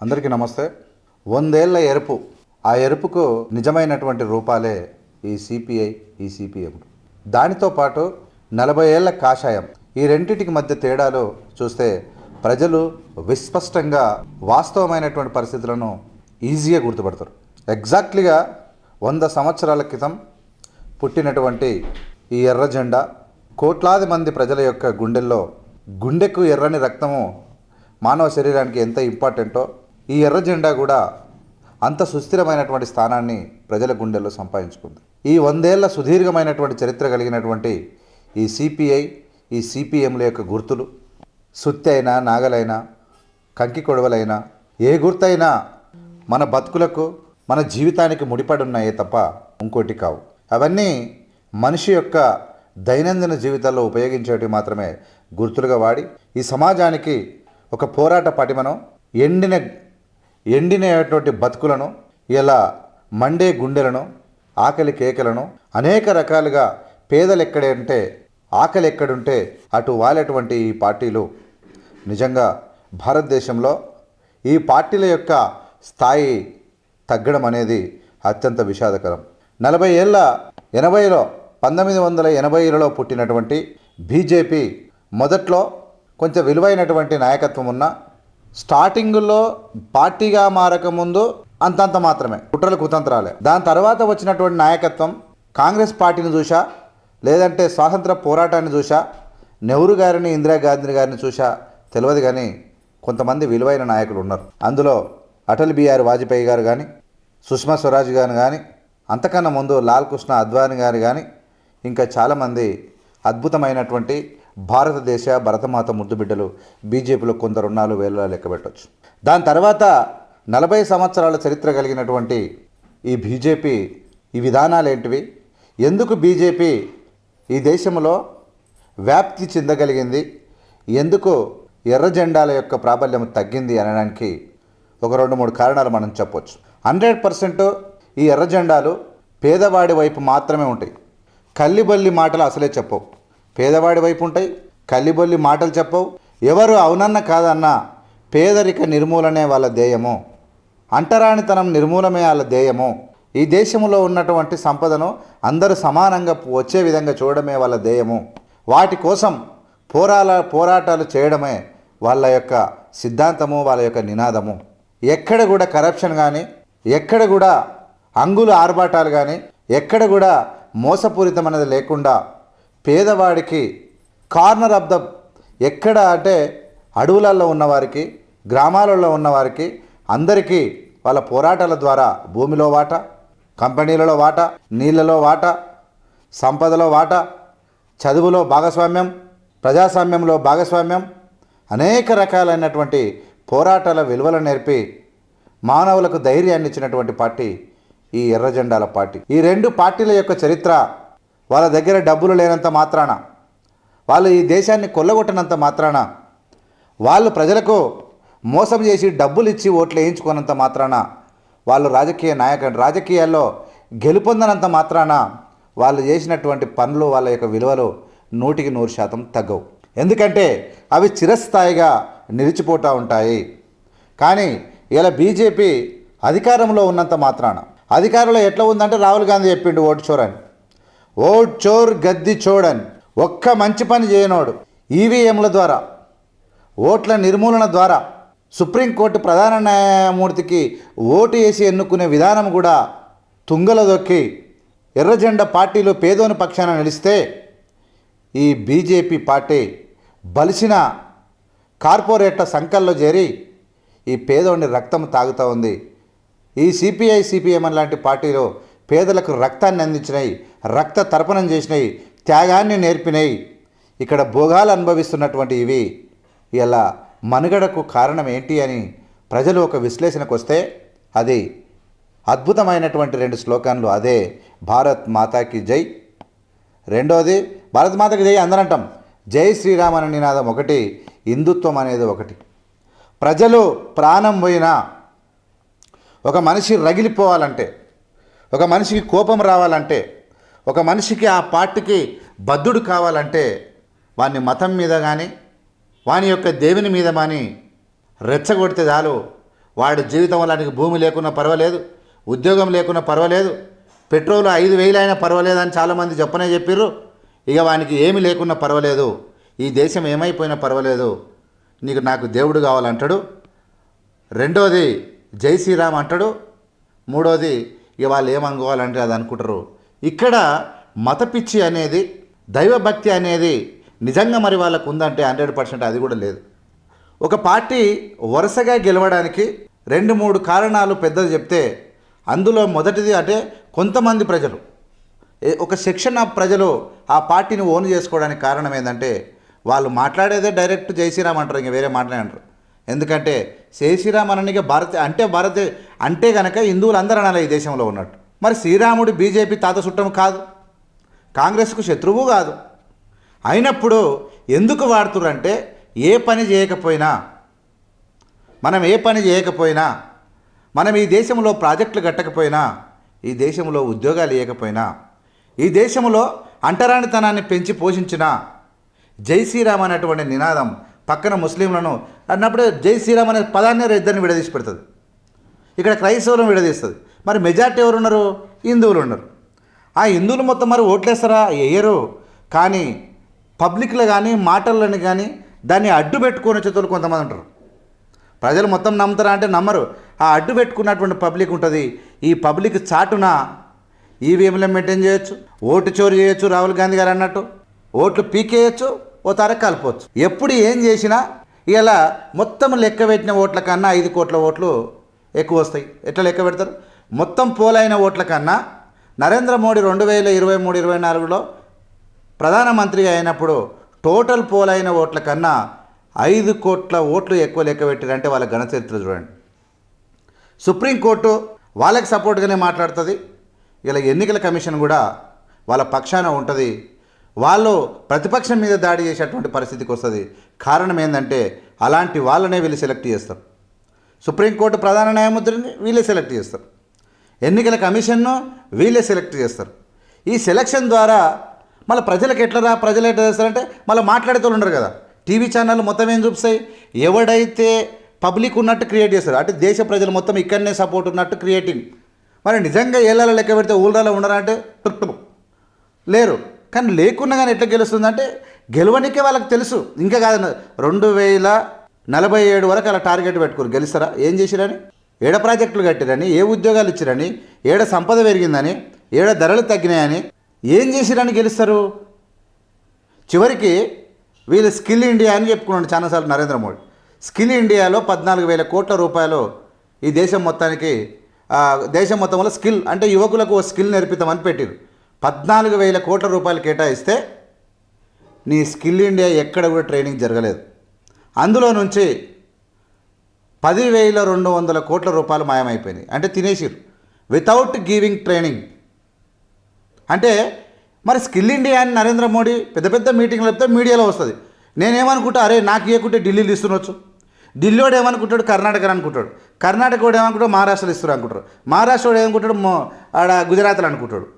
అందరికీ నమస్తే. వందేళ్ళ ఎరుపు. ఆ ఎరుపుకు నిజమైనటువంటి రూపాలే ఈ సిపిఐ ఈ సిపిఎం దానితో పాటు నలభై ఏళ్ళ కాషాయం. ఈ రెండింటికి మధ్య తేడాలు చూస్తే ప్రజలు విస్పష్టంగా వాస్తవమైనటువంటి పరిస్థితులను ఈజీగా గుర్తుపడతారు. ఎగ్జాక్ట్లీగా వంద సంవత్సరాల క్రితం పుట్టినటువంటి ఈ ఎర్ర జెండా కోట్లాది మంది ప్రజల యొక్క గుండెల్లో గుండెకు ఎర్రని రక్తము మానవ శరీరానికి ఎంత ఇంపార్టెంటో ఈ ఎర్ర జెండా కూడా అంత సుస్థిరమైనటువంటి స్థానాన్ని ప్రజల గుండెల్లో సంపాదించుకుంది. ఈ వందేళ్ళ సుదీర్ఘమైనటువంటి చరిత్ర కలిగినటువంటి ఈ సిపిఐ ఈ సిపిఎంల యొక్క గుర్తులు సుత్తి అయినా నాగలైనా కంకి కొడవలైనా ఏ గుర్తైనా మన బతుకులకు మన జీవితానికి ముడిపడి ఉన్నాయే తప్ప ఇంకోటి కావు. అవన్నీ మనిషి యొక్క దైనందిన జీవితాల్లో ఉపయోగించేటివి మాత్రమే గుర్తులుగా వాడి ఈ సమాజానికి ఒక పోరాట పటిమను ఎండిన ఎండినటువంటి బతుకులను ఇలా మండే గుండెలను ఆకలి కేకలను అనేక రకాలుగా పేదలు ఎక్కడంటే ఆకలి ఎక్కడుంటే అటు వాలేటువంటి ఈ పార్టీలు. నిజంగా భారతదేశంలో ఈ పార్టీల యొక్క స్థాయి తగ్గడం అనేది అత్యంత విషాదకరం. నలభై ఏళ్ళ ఎనభైలో పంతొమ్మిది వందల ఎనభైలలో పుట్టినటువంటి బీజేపీ మొదట్లో కొంచెం విలువైనటువంటి నాయకత్వం ఉన్న స్టార్టింగ్లో పార్టీగా మారకముందు అంతంత మాత్రమే. కుట్రలు కుతంత్రాలే. దాని తర్వాత వచ్చినటువంటి నాయకత్వం కాంగ్రెస్ పార్టీని చూసా లేదంటే స్వాతంత్ర పోరాటాన్ని చూసా నెహ్రూ గారిని ఇందిరాగాంధీ గారిని చూసా తెలియదు కానీ కొంతమంది విలువైన నాయకులు ఉన్నారు. అందులో అటల్ బిహారీ వాజ్పేయి గారు కానీ సుష్మా స్వరాజ్ గారు కానీ అంతకన్నా ముందు లాల్ కృష్ణ అద్వాని గారు కానీ ఇంకా చాలామంది అద్భుతమైనటువంటి భారతదేశ భరతమాత ముద్దు బిడ్డలు బీజేపీలో కొందరు రుణాలు వేల లెక్క పెట్టవచ్చు దాని తర్వాత నలభై సంవత్సరాల చరిత్ర కలిగినటువంటి ఈ బీజేపీ ఈ విధానాలు ఏంటివి? ఎందుకు బీజేపీ ఈ దేశంలో వ్యాప్తి చెందగలిగింది? ఎందుకు ఎర్ర జెండాల యొక్క ప్రాబల్యం తగ్గింది అనడానికి ఒక రెండు మూడు కారణాలు మనం చెప్పొచ్చు. హండ్రెడ్ పర్సెంట్ ఈ ఎర్ర జెండాలు పేదవాడి వైపు మాత్రమే ఉంటాయి. కల్లిబల్లి మాటలు అసలే చెప్పవు. పేదవాడి వైపు ఉంటాయి కల్లిబొల్లి మాటలు చెప్పవు. ఎవరు అవునన్న కాదన్న పేదరిక నిర్మూలనే వాళ్ళ ధ్యేయము. అంటరానితనం నిర్మూలమే వాళ్ళ ధ్యేయము. ఈ దేశంలో ఉన్నటువంటి సంపదను అందరూ సమానంగా వచ్చే విధంగా చూడడమే వాళ్ళ ధ్యేయము. వాటి కోసం పోరాల పోరాటాలు చేయడమే వాళ్ళ యొక్క సిద్ధాంతము వాళ్ళ యొక్క నినాదము. ఎక్కడ కూడా కరప్షన్ కానీ ఎక్కడ కూడా అంగులు ఆర్భాటాలు కానీ ఎక్కడ కూడా మోసపూరితమైనది లేకుండా పేదవాడికి కార్నర్ ఆఫ్ ద ఎక్కడ అంటే అడవులలో ఉన్నవారికి గ్రామాలలో ఉన్నవారికి అందరికీ వాళ్ళ పోరాటాల ద్వారా భూమిలో వాటా కంపెనీలలో వాటా నీళ్ళలో వాటా సంపదలో వాటా చదువులో భాగస్వామ్యం ప్రజాస్వామ్యంలో భాగస్వామ్యం అనేక రకాలైనటువంటి పోరాటాల విలువలు నేర్పి మానవులకు ధైర్యాన్ని ఇచ్చినటువంటి పార్టీ ఈ ఎర్ర జెండాల పార్టీ. ఈ రెండు పార్టీల యొక్క చరిత్ర వాళ్ళ దగ్గర డబ్బులు లేనంత మాత్రాన వాళ్ళు ఈ దేశాన్ని కొల్లగొట్టినంత మాత్రాన వాళ్ళు ప్రజలకు మోసం చేసి డబ్బులు ఇచ్చి ఓట్లు వేయించుకున్నంత మాత్రాన వాళ్ళు రాజకీయ నాయక రాజకీయాల్లో గెలుపొందనంత మాత్రాన వాళ్ళు చేసినటువంటి పనులు వాళ్ళ యొక్క విలువలు నూటికి నూరు శాతం తగ్గవు. ఎందుకంటే అవి చిరస్థాయిగా నిలిచిపోతూ ఉంటాయి. కానీ ఇలా బీజేపీ అధికారంలో ఉన్నంత మాత్రాన అధికారంలో ఎట్లా ఉందంటే రాహుల్ గాంధీ చెప్పిండు ఓటు చోర్ అని ఓట్ చోర్ గద్ది చోడన్. ఒక్క మంచి పని చేయనోడు. ఈవీఎంల ద్వారా ఓట్ల నిర్మూలన ద్వారా సుప్రీంకోర్టు ప్రధాన న్యాయమూర్తికి ఓటు వేసి ఎన్నుకునే విధానం కూడా తుంగల దొక్కి ఎర్రజెండా పార్టీలు పేదోని పక్షాన నిలిస్తే ఈ బీజేపీ పార్టీ బలిసిన కార్పొరేట్ల సంకల్లో చేరి ఈ పేదోని రక్తం తాగుతూ ఉంది. ఈ సిపిఐ సిపిఎం లాంటి పార్టీలో పేదలకు రక్తాన్ని అందించినాయి రక్త తర్పణం చేసినాయి త్యాగాన్ని నేర్పినాయి ఇక్కడ భోగాలు అనుభవిస్తున్నటువంటి ఇవి. ఇలా మనుగడకు కారణం ఏంటి అని ప్రజలు ఒక విశ్లేషణకు వస్తే అది అద్భుతమైనటువంటి రెండు శ్లోకాలు అదే భారత్ మాతాకి జై. రెండోది భారత్ మాతకి జై అందరంటాం జై శ్రీరామ్ అనే నినాదం ఒకటి హిందుత్వం అనేది ఒకటి. ప్రజలు ప్రాణం పోయినా ఒక మనిషి రగిలిపోవాలంటే ఒక మనిషికి కోపం రావాలంటే ఒక మనిషికి ఆ పార్టీకి బద్ధుడు కావాలంటే వాని మతం మీద కానీ వాని యొక్క దేవుని మీద కానీ రెచ్చగొడితే చాలు. వాడి జీవితం వాళ్ళకి భూమి లేకున్నా పర్వాలేదు ఉద్యోగం లేకున్నా పర్వాలేదు పెట్రోల్ ఐదు వేలైనా పర్వాలేదని పర్వాలేదు అని చాలామంది చెప్పనే చెప్పిర్రు. ఇక వానికి ఏమి లేకున్నా పర్వాలేదు. ఈ దేశం ఏమైపోయినా పర్వాలేదు. నీకు నాకు దేవుడు కావాలంటాడు. రెండోది జై శ్రీరామ్ అంటాడు. మూడోది ఇక వాళ్ళు ఏమనుకోవాలంటే అది అనుకుంటారు. ఇక్కడ మత పిచ్చి అనేది దైవభక్తి అనేది నిజంగా మరి వాళ్ళకు ఉందంటే హండ్రెడ్ పర్సెంట్ అది కూడా లేదు. ఒక పార్టీ వరుసగా గెలవడానికి రెండు మూడు కారణాలు పెద్దది చెప్తే అందులో మొదటిది అంటే కొంతమంది ప్రజలు. ఒక సెక్షన్ ఆఫ్ ప్రజలు ఆ పార్టీని ఓన్ చేసుకోవడానికి కారణం ఏంటంటే వాళ్ళు మాట్లాడేదే డైరెక్ట్ జై శ్రీరామ్ అంటారు ఇంక వేరే మాట్లాడంటారు ఎందుకంటే జై శ్రీరామ్ భారత అంటే భారత అంటే కనుక హిందువులు అందరూ అనాలి ఈ దేశంలో ఉన్నట్టు. మరి శ్రీరాముడు బీజేపీ తాత చుట్టం కాదు. కాంగ్రెస్కు శత్రువు కాదు. అయినప్పుడు ఎందుకు వాడుతురంటే ఏ పని చేయకపోయినా మనం ఏ పని చేయకపోయినా మనం ఈ దేశంలో ప్రాజెక్టులు కట్టకపోయినా ఈ దేశంలో ఉద్యోగాలు ఇవ్వకపోయినా ఈ దేశంలో అంటరానితనాన్ని పెంచి పోషించిన జై శ్రీరామ్ అనేటువంటి నినాదం పక్కన ముస్లింలను అన్నప్పుడు జై శ్రీరామ్ అనే పదాన్ని ఇద్దరిని విడదీసి పెడుతుంది ఇక్కడ క్రైస్తవులను విడదీస్తుంది. మరి మెజార్టీ ఎవరు ఉన్నారు హిందువులు ఉన్నారు. ఆ హిందువులు మొత్తం మరి ఓట్లేస్తారా? వేయరు కానీ పబ్లిక్లో కానీ మాటల్లోని కానీ దాన్ని అడ్డు పెట్టుకునే చేతులు కొంతమంది ఉంటారు. ప్రజలు మొత్తం నమ్ముతారా అంటే నమ్మరు. ఆ అడ్డు పెట్టుకున్నటువంటి పబ్లిక్ ఉంటుంది. ఈ పబ్లిక్ చాటున ఈవీఎంలో మెయింటైన్ చేయొచ్చు. ఓటు చోరీ చేయొచ్చు రాహుల్ గాంధీ గారు అన్నట్టు. ఓట్లు పీకేయచ్చు. ఓ తర కలపవచ్చు. ఎప్పుడు ఏం చేసినా ఇలా మొత్తం లెక్క పెట్టిన ఓట్ల కన్నా ఐదు కోట్ల ఓట్లు ఎక్కువ వస్తాయి. ఎట్లా లెక్క పెడతారు? మొత్తం పోలైన ఓట్ల కన్నా నరేంద్ర మోడీ రెండు వేల ఇరవై మూడు ఇరవై నాలుగులో ప్రధానమంత్రిగా అయినప్పుడు టోటల్ పోలైన ఓట్ల కన్నా ఐదు కోట్ల ఓట్లు ఎక్కువ లెక్క పెట్టారంటే వాళ్ళ ఘనచరిత్ర చూడండి. సుప్రీంకోర్టు వాళ్ళకి సపోర్ట్గానే మాట్లాడుతుంది. ఇలా ఎన్నికల కమిషన్ కూడా వాళ్ళ పక్షాన ఉంటుంది. వాళ్ళు ప్రతిపక్షం మీద దాడి చేసేటువంటి పరిస్థితికి వస్తుంది. కారణం ఏంటంటే అలాంటి వాళ్ళనే వీళ్ళు సెలెక్ట్ చేస్తారు. సుప్రీంకోర్టు ప్రధాన న్యాయమూర్తిని వీళ్ళే సెలెక్ట్ చేస్తారు. ఎన్నికల కమిషన్ను వీళ్ళే సెలెక్ట్ చేస్తారు. ఈ సెలక్షన్ ద్వారా మళ్ళీ ప్రజలకు ఎట్లరా ప్రజలు ఎట్లా చేస్తారంటే మళ్ళీ మాట్లాడేతోళ్ళు ఉండరు కదా. టీవీ ఛానల్ మొత్తం ఏం చూపిస్తాయి? ఎవడైతే పబ్లిక్ ఉన్నట్టు క్రియేట్ చేస్తారు అంటే దేశ ప్రజలు మొత్తం ఇక్కడనే సపోర్ట్ ఉన్నట్టు క్రియేటింగ్ మరి నిజంగా ఏళ్ళ లెక్క పెడితే ఊళ్ళలో ఉండరా అంటే? లేరు. కానీ లేకున్నా కానీ ఎట్లా గెలుస్తుందంటే గెలవనికే వాళ్ళకి తెలుసు. ఇంకా కాదు రెండు వేల నలభై ఏడు వరకు అలా టార్గెట్ పెట్టుకోరు గెలుస్తారా? ఏం చేసిరని? ఏడ ప్రాజెక్టులు కట్టిరని? ఏ ఉద్యోగాలు ఇచ్చిరని? ఏడ సంపద పెరిగిందని? ఏడ ధరలు తగ్గినాయని? ఏం చేసిరని గెలుస్తారు? చివరికి వీళ్ళు స్కిల్ ఇండియా అని చెప్పుకున్నాడు చాలాసార్లు నరేంద్ర మోడీ. స్కిల్ ఇండియాలో పద్నాలుగు వేల కోట్ల రూపాయలు ఈ దేశం మొత్తానికి దేశం దేశం మొత్తంలో స్కిల్ అంటే యువకులకు ఓ స్కిల్ నేర్పితామని పెట్టారు. పద్నాలుగు వేల కోట్ల రూపాయలు కేటాయిస్తే నీ స్కిల్ ఇండియా ఎక్కడ కూడా ట్రైనింగ్ జరగలేదు. అందులో నుంచి పదివేల రెండు వందల కోట్ల రూపాయలు మాయమైపోయినాయి. అంటే తినేసిరు. వితౌట్ గివింగ్ ట్రైనింగ్ అంటే మరి స్కిల్ ఇండియా అని నరేంద్ర మోడీ పెద్ద పెద్ద మీటింగ్లు చెప్తే మీడియాలో వస్తుంది. నేనేమనుకుంటా అరే నాకు ఇవ్వకుంటే ఢిల్లీలు ఇస్తున్నొచ్చు ఢిల్లీ వాడు ఏమనుకుంటాడు? కర్ణాటక అనుకుంటాడు. కర్ణాటక వాడు ఏమనుకుంటాడు? మహారాష్ట్రలో ఇస్తారు అనుకుంటారు. మహారాష్ట్ర వాడు ఏమనుకుంటాడు? ఆడ గుజరాత్లో అనుకుంటాడు.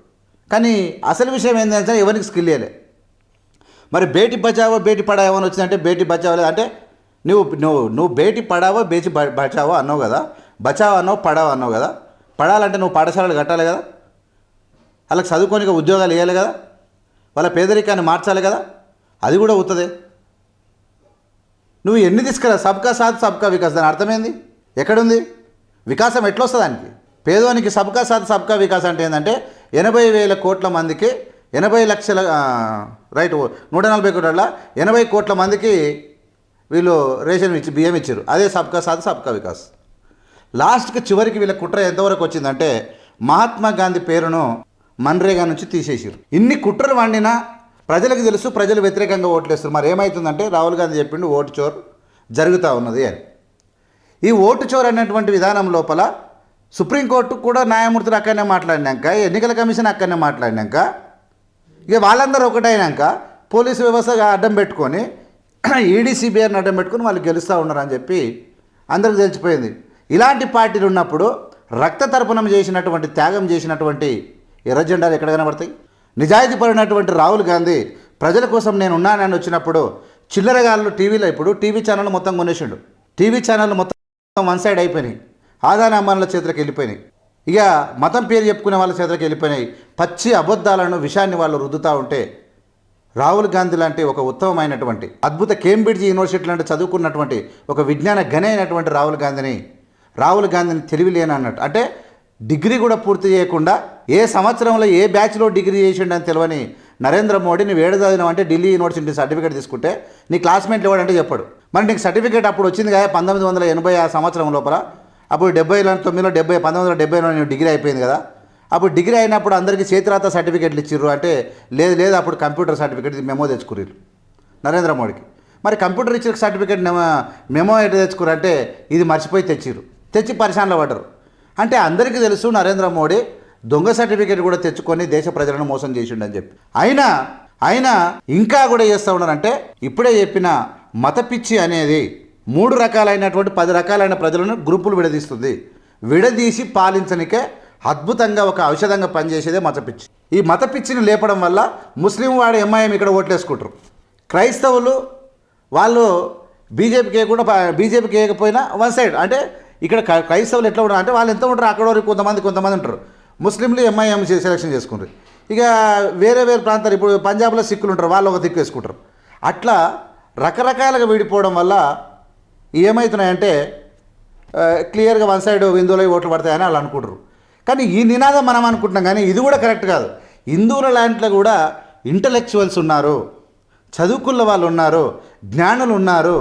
కానీ అసలు విషయం ఏంటంటే ఎవరికి స్కిల్ ఇవ్వలే మరి బేటి బచావో బేటి పడావో అని వచ్చిందంటే బేటి బచావో అంటే నువ్వు నువ్వు నువ్వు బేటీ పడావో బేటీ బచావో అన్నావు కదా. బచావో అన్నావు పడావో అన్నావు కదా. పడాలంటే నువ్వు పాఠశాలలు కట్టాలి కదా. వాళ్ళకి చదువుకోనిక ఉద్యోగాలు ఇవ్వాలి కదా. వాళ్ళ పేదరికాన్ని మార్చాలి కదా. అది కూడా అవుతుంది. నువ్వు ఎన్ని తీసుకురా? సబ్కా సాత్ సబ్కా వికాస్. దాని అర్థమైంది? ఎక్కడుంది? వికాసం ఎట్లొస్తుంది దానికి? పేదవానికి సబ్కా సాత్ సబ్కా వికాస్ అంటే ఏంటంటే ఎనభై వేల కోట్ల మందికి ఎనభై లక్షల రైట్ నూట నలభై కోట్ల ఎనభై కోట్ల మందికి వీళ్ళు రేషన్ ఇచ్చి బియ్యం ఇచ్చారు. అదే సబ్కా సాత్ సబ్కా వికాస్. లాస్ట్కి చివరికి వీళ్ళ కుట్ర ఎంతవరకు వచ్చిందంటే మహాత్మా గాంధీ పేరును మన్రేగా నుంచి తీసేసారు ఇన్ని కుట్రలు వండినా ప్రజలకు తెలుసు ప్రజలు వ్యతిరేకంగా ఓట్లేస్తారు మరి ఏమవుతుందంటే రాహుల్ గాంధీ చెప్పిండు ఓటు చోర్ జరుగుతూ ఉన్నది అని. ఈ ఓటు చోర్ అనేటువంటి విధానం లోపల సుప్రీంకోర్టు కూడా న్యాయమూర్తులు అక్కడనే మాట్లాడినాక ఎన్నికల కమిషన్ అక్కడనే మాట్లాడినాక ఇక వాళ్ళందరూ ఒకటైనాక పోలీసు వ్యవస్థగా అడ్డం పెట్టుకొని ఈడీ సిబిఐని అడ్డం పెట్టుకొని వాళ్ళు గెలుస్తూ ఉన్నారని చెప్పి అందరికి తెలిసిపోయింది. ఇలాంటి పార్టీలు ఉన్నప్పుడు రక్త తర్పణం చేసినటువంటి త్యాగం చేసినటువంటి ఎర్ర జెండాలు ఎక్కడ కనబడతాయి? నిజాయితీ పడినటువంటి రాహుల్ గాంధీ ప్రజల కోసం నేను ఉన్నానని వచ్చినప్పుడు చిల్లరగాళ్ళు టీవీలో ఇప్పుడు టీవీ ఛానల్ మొత్తం కొనేసిండు. టీవీ ఛానల్ మొత్తం వన్ సైడ్ అయిపోయినాయి. ఆదాని అమ్మానుల చేతులకు వెళ్ళిపోయినాయి. ఇక మతం పేరు చెప్పుకునే వాళ్ళ చేతులకు వెళ్ళిపోయినాయి. పచ్చి అబద్ధాలను విషయాన్ని వాళ్ళు రుద్దుతూ ఉంటే రాహుల్ గాంధీ లాంటి ఒక ఉత్తమమైనటువంటి అద్భుత కేంబ్రిడ్జ్ యూనివర్సిటీ లాంటి చదువుకున్నటువంటి ఒక విజ్ఞాన గని అయినటువంటి రాహుల్ గాంధీని రాహుల్ గాంధీని తెలివి లేని అన్నట్టు. అంటే డిగ్రీ కూడా పూర్తి చేయకుండా ఏ సంవత్సరంలో ఏ బ్యాచ్లో డిగ్రీ చేసిండని తెలియని నరేంద్ర మోడీ నువ్వు ఏడు చదివినావు అంటే ఢిల్లీ యూనివర్సిటీ సర్టిఫికేట్ తీసుకుంటే నీ క్లాస్మేట్లు ఎవడంటే చెప్పాడు. మరి నీకు సర్టిఫికేట్ అప్పుడు వచ్చింది కదా పంతొమ్మిది వందల ఎనభై ఆ సంవత్సరం లోపల. అప్పుడు డెబ్బై తొమ్మిదిలో డెబ్బై పంతొమ్మిది వందల డెబ్బైలో నేను డిగ్రీ అయిపోయింది కదా. అప్పుడు డిగ్రీ అయినప్పుడు అందరికీ చేతిరాత సర్టిఫికేట్లు ఇచ్చిర్రు అంటే లేదు లేదు అప్పుడు కంప్యూటర్ సర్టిఫికేట్ మెమో తెచ్చుకుర్రు నరేంద్ర మోడీకి. మరి కంప్యూటర్ ఇచ్చిన సర్టిఫికేట్ మెమో ఎట్లా తెచ్చుకుర్రు అంటే ఇది మర్చిపోయి తెచ్చిర్రు తెచ్చి పరిశానలో పడ్డరు. అంటే అందరికీ తెలుసు నరేంద్ర మోడీ దొంగ సర్టిఫికేట్ కూడా తెచ్చుకొని దేశ ప్రజలను మోసం చేసిండని చెప్పి. అయినా అయినా ఇంకా కూడా చేస్తూ ఉన్నారంటే ఇప్పుడే చెప్పిన మత పిచ్చి అనేది మూడు రకాలైనటువంటి పది రకాలైన ప్రజలను గ్రూపులు విడదీస్తుంది. విడదీసి పాలించనికే అద్భుతంగా ఒక ఔషధంగా పనిచేసేదే మతపిచ్చి. ఈ మతపిచ్చిని లేపడం వల్ల ముస్లిం వాడు ఎంఐఎం ఇక్కడ ఓట్లేసుకుంటారు. క్రైస్తవులు వాళ్ళు బీజేపీకి వేయకుండా బీజేపీకి వేయకపోయినా వన్ సైడ్. అంటే ఇక్కడ క్రైస్తవులు ఎట్లా ఉంటారు? అంటే వాళ్ళు ఎంత ఉంటారు? అక్కడ వరకు కొంతమంది కొంతమంది ఉంటారు. ముస్లింలు ఎంఐఎం సెలెక్షన్ చేసుకుంటారు. ఇక వేరే వేరే ప్రాంతాలు ఇప్పుడు పంజాబ్లో సిక్కులు ఉంటారు. వాళ్ళు ఒక దిక్కు వేసుకుంటారు. అట్లా రకరకాలుగా విడిపోవడం వల్ల ఏమవుతున్నాయంటే క్లియర్గా వన్ సైడ్ హిందువులు ఓట్లు పడతాయని వాళ్ళు అనుకుంటారు. కానీ ఈ నినాదం మనం అనుకుంటున్నాం కానీ ఇది కూడా కరెక్ట్ కాదు. హిందువుల లాంట్లో కూడా ఇంటలెక్చువల్స్ ఉన్నారు చదువుకున్న వాళ్ళు ఉన్నారు జ్ఞానులు ఉన్నారు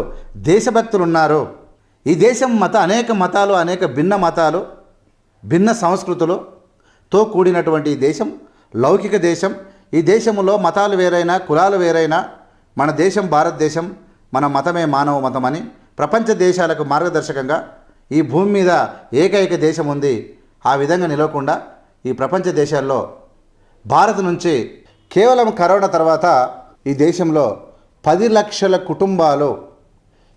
దేశభక్తులు ఉన్నారు. ఈ దేశం మత అనేక మతాలు అనేక భిన్న మతాలు భిన్న సంస్కృతులతో కూడినటువంటి ఈ దేశం లౌకిక దేశం. ఈ దేశంలో మతాలు వేరైనా కులాలు వేరైనా మన దేశం భారతదేశం మన మతమే మానవ మతం అని ప్రపంచ దేశాలకు మార్గదర్శకంగా ఈ భూమి మీద ఏకైక దేశం ఉంది. ఆ విధంగా నిలవకుండా ఈ ప్రపంచ దేశాల్లో భారత్ నుంచి కేవలం కరోనా తర్వాత ఈ దేశంలో పది లక్షల కుటుంబాలు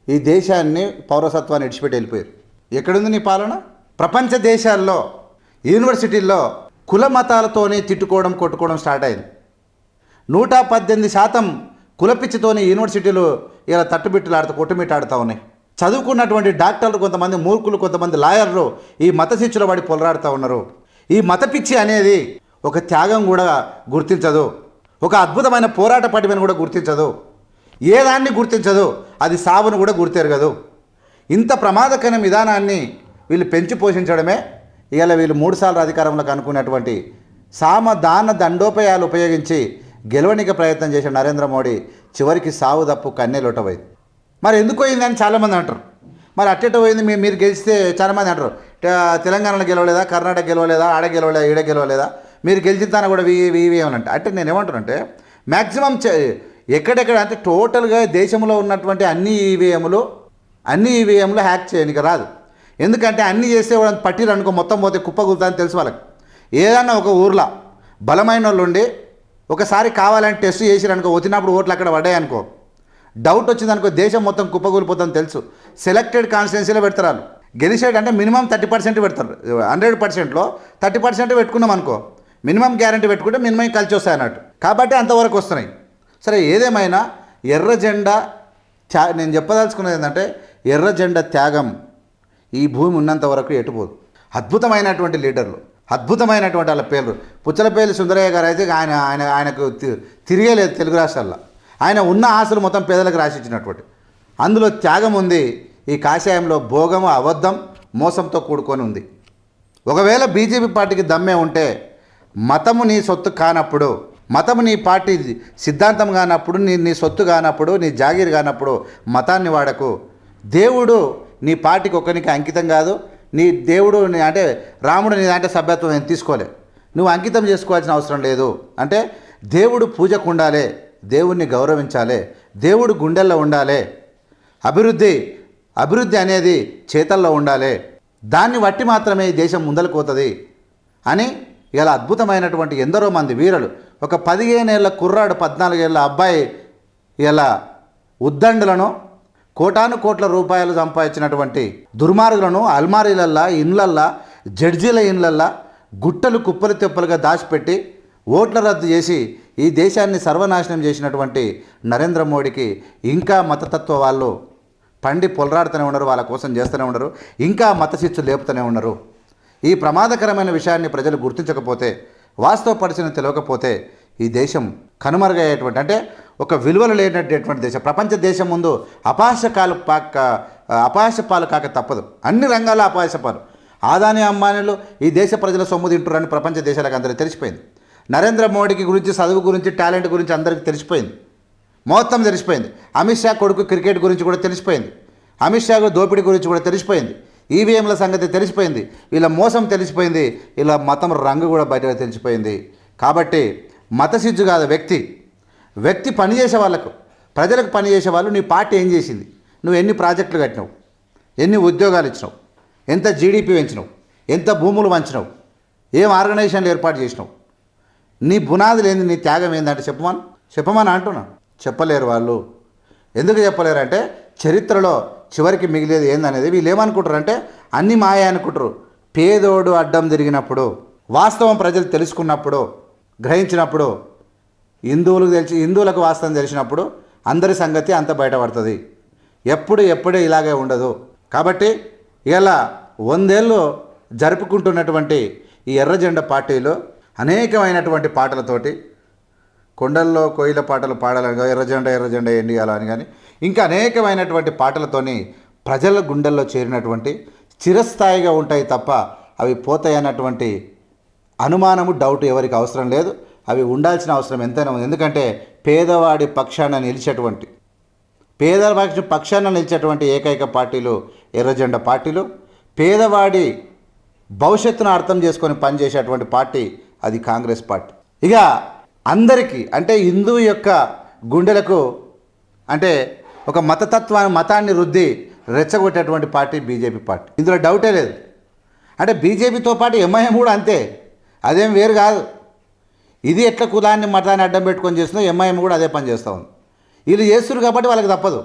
ఈ దేశాన్ని పౌరసత్వాన్ని విడిచిపెట్టి వెళ్ళిపోయారు. ఎక్కడుంది నీ పాలన? ప్రపంచ దేశాల్లో యూనివర్సిటీల్లో కుల మతాలతోనే తిట్టుకోవడం కొట్టుకోవడం స్టార్ట్ అయింది. నూట పద్దెనిమిది శాతం కులపిచ్చితోనే యూనివర్సిటీలు ఇలా తట్టుబిట్టులాడుతూ కొట్టుమిట్టాడుతూ ఉన్నాయి. చదువుకున్నటువంటి డాక్టర్లు కొంతమంది మూర్ఖులు కొంతమంది లాయర్లు ఈ మత శిక్షుల పడి పొలరాడుతూ ఉన్నారు. ఈ మత పిచ్చి అనేది ఒక త్యాగం కూడా గుర్తించదు. ఒక అద్భుతమైన పోరాట పటిమను కూడా గుర్తించదు. ఏ దాన్ని గుర్తించదు అది సావును కూడా గుర్తెరగదు. ఇంత ప్రమాదకరమైన విధానాన్ని వీళ్ళు పెంచి పోషించడమే ఇవాళ వీళ్ళు మూడుసార్లు అధికారంలోకి అనుకున్నటువంటి సామ దాన దండోపాయాలు ఉపయోగించి గెలవనికి ప్రయత్నం చేసిన నరేంద్ర మోడీ చివరికి సావు తప్పు కన్నెలొట్టబోయింది మరి ఎందుకు పోయిందని చాలామంది అంటారు. మరి అట్టెట పోయింది మీ మీరు గెలిస్తే చాలామంది అంటారు. తెలంగాణలో గెలవలేదా? కర్ణాటక గెలవలేదా? ఆడ గెలవలేదా? ఈడ గెలవలేదా? మీరు గెలిచిన తాన కూడా వీ వీ అని అంటే. అంటే నేను ఏమంటానంటే మ్యాక్సిమం ఎక్కడెక్కడ అంటే టోటల్గా దేశంలో ఉన్నటువంటి అన్ని ఈవీఎంలు అన్ని ఈవీఎంలు హ్యాక్ చేయడానికి రాదు. ఎందుకంటే అన్ని చేస్తే వాళ్ళని పట్టిరు అనుకో మొత్తం పోతే కుప్పగులుతుందని తెలుసు వాళ్ళకి. ఏదన్నా ఒక ఊర్లో బలమైన వాళ్ళు ఉండి ఒకసారి కావాలని టెస్ట్ చేసిరనుకో వచ్చినప్పుడు ఓట్లు అక్కడ పడ్డాయి అనుకో డౌట్ వచ్చిందనుకో దేశం మొత్తం కుప్పకూలిపోతుందని తెలుసు. సెలెక్టెడ్ కాన్స్టిట్యున్సీలో పెడతారు వాళ్ళు. గెలిచేట అంటే మినిమం థర్టీ పర్సెంట్ పెడతారు. హండ్రెడ్ పర్సెంట్లో థర్టీ పర్సెంట్ పెట్టుకున్నాం అనుకో. మినిమం గ్యారంటీ పెట్టుకుంటే మినిమం కలిసి వస్తాయి అన్నట్టు. కాబట్టి అంతవరకు వస్తున్నాయి. సరే ఏదేమైనా ఎర్ర జెండా త్యా నేను చెప్పదలుచుకున్నది ఏంటంటే ఎర్ర జెండా త్యాగం ఈ భూమి ఉన్నంత వరకు ఎటుపోదు. అద్భుతమైనటువంటి లీడర్లు అద్భుతమైనటువంటి వాళ్ళ పేర్లు. పుచ్చలపల్లి సుందరయ్య గారు అయితే ఆయన ఆయన ఆయనకు తి- తిరిగేలేదు తెలుగు రాష్ట్రాల్లో. ఆయన ఉన్న ఆశలు మొత్తం పేదలకు రాసిచ్చినటువంటి. అందులో త్యాగం ఉంది ఈ కాషాయంలో భోగము అబద్ధం మోసంతో కూడుకొని ఉంది. ఒకవేళ బీజేపీ పార్టీకి దమ్మే ఉంటే మతము నీ సొత్తు కానప్పుడు మతము నీ పార్టీ సిద్ధాంతం కానప్పుడు నీ నీ సొత్తు కానప్పుడు నీ జాగీర్ కానప్పుడు మతాన్ని వాడకు. దేవుడు నీ పార్టీకి ఒక్కరికి అంకితం కాదు నీ దేవుడు నీ అంటే రాముడు నీ దాంట్లో సభ్యత్వం తీసుకోలే. నువ్వు అంకితం చేసుకోవాల్సిన అవసరం లేదు. అంటే దేవుడు పూజకు ఉండాలి. దేవుణ్ణి గౌరవించాలి దేవుడు గుండెల్లో ఉండాలి. అభివృద్ధి అభివృద్ధి అనేది చేతల్లో ఉండాలి. దాన్ని బట్టి మాత్రమే ఈ దేశం ముందలకు పోతుంది అని ఇలా అద్భుతమైనటువంటి ఎందరో మంది వీరులు ఒక పదిహేనేళ్ళ కుర్రాడు పద్నాలుగేళ్ళ అబ్బాయి ఇలా ఉద్దండులను కోటాను కోట్ల రూపాయలు సంపాదించినటువంటి దుర్మార్గులను అల్మారీలల్లా ఇండ్లల్లా జడ్జీల ఇండ్లల్లా గుట్టలు కుప్పలు తెప్పలుగా దాచిపెట్టి ఓట్ల రద్దు చేసి ఈ దేశాన్ని సర్వనాశనం చేసినటువంటి నరేంద్ర మోడీకి ఇంకా మతతత్వ వాళ్ళు పండి పొలరాడుతూనే ఉన్నారు వాళ్ళ కోసం చేస్తూనే ఉన్నారు ఇంకా మత లేపుతూనే ఉన్నారు ఈ ప్రమాదకరమైన విషయాన్ని ప్రజలు గుర్తించకపోతే వాస్తవ పరిచయం తెలియకపోతే ఈ దేశం కనుమరుగయ్యేటువంటి అంటే ఒక విలువలు లేనటువంటి దేశం ప్రపంచ దేశం ముందు అపాశకాలు పాక అపాశపాలు కాక తప్పదు. అన్ని రంగాల అపాశపాలు ఆదాని అంబానీలు ఈ దేశ ప్రజల సొమ్ము తింటురని ప్రపంచ దేశాలకు అందరికీ తెలిసిపోయింది. నరేంద్ర మోడీకి గురించి చదువు గురించి టాలెంట్ గురించి అందరికీ తెలిసిపోయింది. మొత్తం తెలిసిపోయింది. అమిత్ షా కొడుకు క్రికెట్ గురించి కూడా తెలిసిపోయింది. అమిత్ షా దోపిడీ గురించి కూడా తెలిసిపోయింది. ఈవీఎంల సంగతి తెలిసిపోయింది. వీళ్ళ మోసం తెలిసిపోయింది. ఇలా మతం రంగు కూడా బయట తెలిసిపోయింది. కాబట్టి మతసిద్ధు కాదు వ్యక్తి. వ్యక్తి పనిచేసే వాళ్ళకు ప్రజలకు పనిచేసే వాళ్ళు నీ పార్టీ ఏం చేసింది? నువ్వు ఎన్ని ప్రాజెక్టులు కట్టినావు? ఎన్ని ఉద్యోగాలు ఇచ్చినావు? ఎంత జీడిపి పెంచినావు? ఎంత భూములు వంచినావు ఏం ఆర్గనైజేషన్లు ఏర్పాటు చేసినావు? నీ బునాది ఏంది నీ త్యాగం ఏందంటే చెప్పమని? చెప్పమని అంటున్నా చెప్పలేరు వాళ్ళు. ఎందుకు చెప్పలేరు అంటే చరిత్రలో చివరికి మిగిలేది ఏందనేది వీళ్ళు ఏమనుకుంటారంటే అన్ని మాయ అనుకుంటారు. పేదోడు అడ్డం తిరిగినప్పుడు వాస్తవం ప్రజలు తెలుసుకున్నప్పుడు గ్రహించినప్పుడు హిందువులకు తెలిసి హిందువులకు వాస్తవం తెలిసినప్పుడు అందరి సంగతి అంత బయటపడుతుంది. ఎప్పుడు ఎప్పుడే ఇలాగే ఉండదు. కాబట్టి ఇలా వందేళ్ళు జరుపుకుంటున్నటువంటి ఈ ఎర్రజెండ పార్టీలో అనేకమైనటువంటి పాటలతోటి కొండల్లో కోయిల పాటలు పాడాలని ఎర్రజెండ ఎర్రజెండ ఎండియాలని అని కానీ ఇంకా అనేకమైనటువంటి పాటలతోని ప్రజల గుండెల్లో చేరినటువంటి చిరస్థాయిగా ఉంటాయి తప్ప అవి పోతాయి అన్నటువంటి అనుమానము డౌట్ ఎవరికి అవసరం లేదు. అవి ఉండాల్సిన అవసరం ఎంతైనా ఉంది. ఎందుకంటే పేదవాడి పక్షాన నిలిచేటువంటి పేదవాడి పక్షాన నిలిచేటువంటి ఏకైక పార్టీలు ఎర్రజెండ పార్టీలు. పేదవాడి భవిష్యత్తును అర్థం చేసుకొని పనిచేసేటువంటి పార్టీ అది కాంగ్రెస్ పార్టీ. ఇక అందరికీ అంటే హిందూ యొక్క గుండెలకు అంటే ఒక మతతత్వాన్ని మతాన్ని రుద్ది రెచ్చగొట్టేటువంటి పార్టీ బీజేపీ పార్టీ. ఇందులో డౌటే లేదు. అంటే బీజేపీతో పాటు ఎంఐఎం కూడా అంతే. అదేం వేరు కాదు. ఇది ఎట్లా కులాన్ని మతాన్ని అడ్డం పెట్టుకొని చేస్తుందో ఎంఐఎం కూడా అదే పని చేస్తూ ఉంది. వీళ్ళు చేస్తున్నారు కాబట్టి వాళ్ళకి తప్పదు.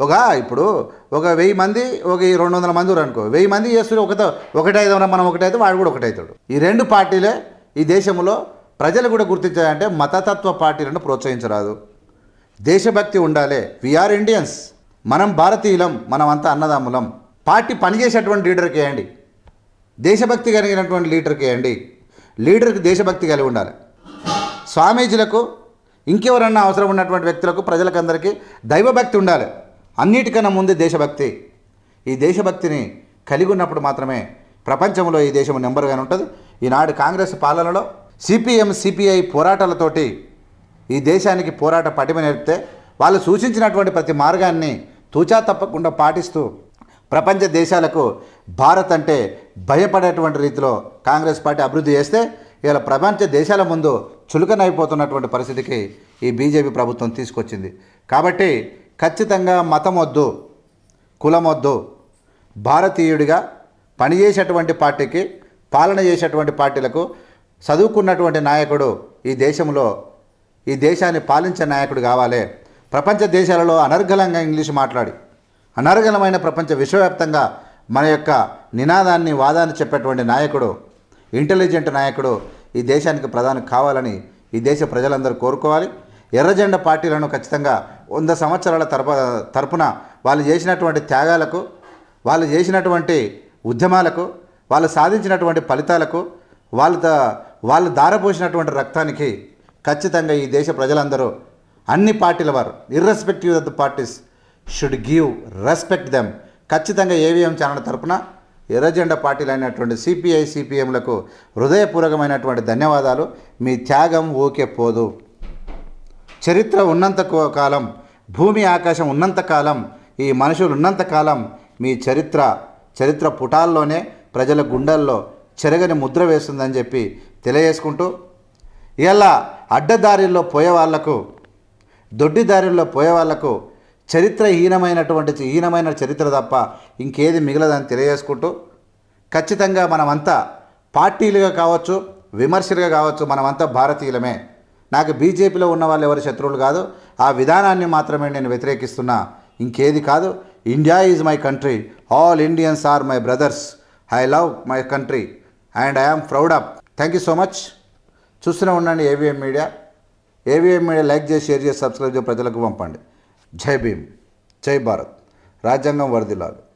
ఒక ఇప్పుడు ఒక వెయ్యి మంది ఒక ఈ రెండు వందల మంది అనుకో. వెయ్యి మంది చేస్తున్నారు ఒకతో ఒకటైదు మనం ఒకటైతే వాడు కూడా ఒకటైతాడు. ఈ రెండు పార్టీలే ఈ దేశంలో ప్రజలు కూడా గుర్తించాలంటే మతతత్వ పార్టీలను ప్రోత్సహించరాదు. దేశభక్తి ఉండాలి. వీఆర్ ఇండియన్స్ మనం భారతీయులం మనం అంతా అన్నదమ్ములం. పార్టీ పనిచేసేటువంటి లీడర్కి వేయండి. దేశభక్తి కలిగినటువంటి లీడర్కి వేయండి. లీడర్కి దేశభక్తి కలిగి ఉండాలి. స్వామీజీలకు ఇంకెవరన్నా అవసరం ఉన్నటువంటి వ్యక్తులకు ప్రజలకందరికీ దైవభక్తి ఉండాలి. అన్నిటికన్నా ముందు దేశభక్తి. ఈ దేశభక్తిని కలిగి ఉన్నప్పుడు మాత్రమే ప్రపంచంలో ఈ దేశం నెంబర్గానే ఉంటుంది. ఈనాడు కాంగ్రెస్ పాలనలో సిపిఎం సిపిఐ పోరాటాలతోటి ఈ దేశానికి పోరాట పటిమ నేర్పితే వాళ్ళు సూచించినటువంటి ప్రతి మార్గాన్ని తూచా తప్పకుండా పాటిస్తూ ప్రపంచ దేశాలకు భారత్ అంటే భయపడేటువంటి రీతిలో కాంగ్రెస్ పార్టీ అభివృద్ధి చేస్తే ఇలా ప్రపంచ దేశాల ముందు చులకనైపోతున్నటువంటి పరిస్థితికి ఈ బీజేపీ ప్రభుత్వం తీసుకొచ్చింది. కాబట్టి ఖచ్చితంగా మతం వద్దు కులం వద్దు భారతీయుడిగా పనిచేసేటువంటి పార్టీకి పాలన చేసేటువంటి పార్టీలకు చదువుకున్నటువంటి నాయకుడు ఈ దేశంలో ఈ దేశాన్ని పాలించే నాయకుడు కావాలి. ప్రపంచ దేశాలలో అనర్గలంగా ఇంగ్లీష్ మాట్లాడి అనర్గలమైన ప్రపంచ విశ్వవ్యాప్తంగా మన యొక్క నినాదాన్ని వాదాన్ని చెప్పేటువంటి నాయకుడు ఇంటెలిజెంట్ నాయకుడు ఈ దేశానికి ప్రధాని కావాలని ఈ దేశ ప్రజలందరూ కోరుకోవాలి. ఎర్రజెండ పార్టీలను ఖచ్చితంగా వంద సంవత్సరాల తరప తరపున వాళ్ళు చేసినటువంటి త్యాగాలకు వాళ్ళు చేసినటువంటి ఉద్యమాలకు వాళ్ళు సాధించినటువంటి ఫలితాలకు వాళ్ళ ద- వాళ్ళు దారపోసినటువంటి రక్తానికి ఖచ్చితంగా ఈ దేశ ప్రజలందరూ అన్ని పార్టీల వారు irrespective of the parties should give respect them ఖచ్చితంగా ఏవిఎం ఛానల్ తరపున ఎర్రజెండా పార్టీలు అయినటువంటి సిపిఐ సిపిఎంలకు హృదయపూర్వకమైనటువంటి ధన్యవాదాలు. మీ త్యాగం ఊకే పోదు. చరిత్ర ఉన్నంత కో- కాలం భూమి ఆకాశం ఉన్నంత కాలం ఈ మనుషులు ఉన్నంత కాలం మీ చరిత్ర చరిత్ర పుటాల్లోనే ప్రజల గుండెల్లో చెరగని ముద్ర వేస్తుందని చెప్పి తెలియజేసుకుంటూ ఇలా అడ్డదారిలో పోయే వాళ్ళకు దొడ్డిదారిలో పోయే వాళ్ళకు చరిత్రహీనమైనటువంటి హీనమైన చరిత్ర తప్ప ఇంకేది మిగలదని తెలియజేసుకుంటూ ఖచ్చితంగా మనమంతా పార్టీలుగా కావచ్చు విమర్శలుగా కావచ్చు మనమంతా భారతీయులమే. నాకు బీజేపీలో ఉన్న వాళ్ళు ఎవరి శత్రువులు కాదు. ఆ విధానాన్ని మాత్రమే నేను వ్యతిరేకిస్తున్నా. ఇంకేది కాదు. India is my country. All Indians are my brothers. I love my country and I am proud of thank you so much చూస్తూనే ఉండండి AVM media AVM media like చేసి షేర్ చేసి సబ్స్క్రైబ్ చేసి ప్రజలకు పంపండి. జై భీమ్. జై భారత్. రాజ్యాంగం వరదిలాలు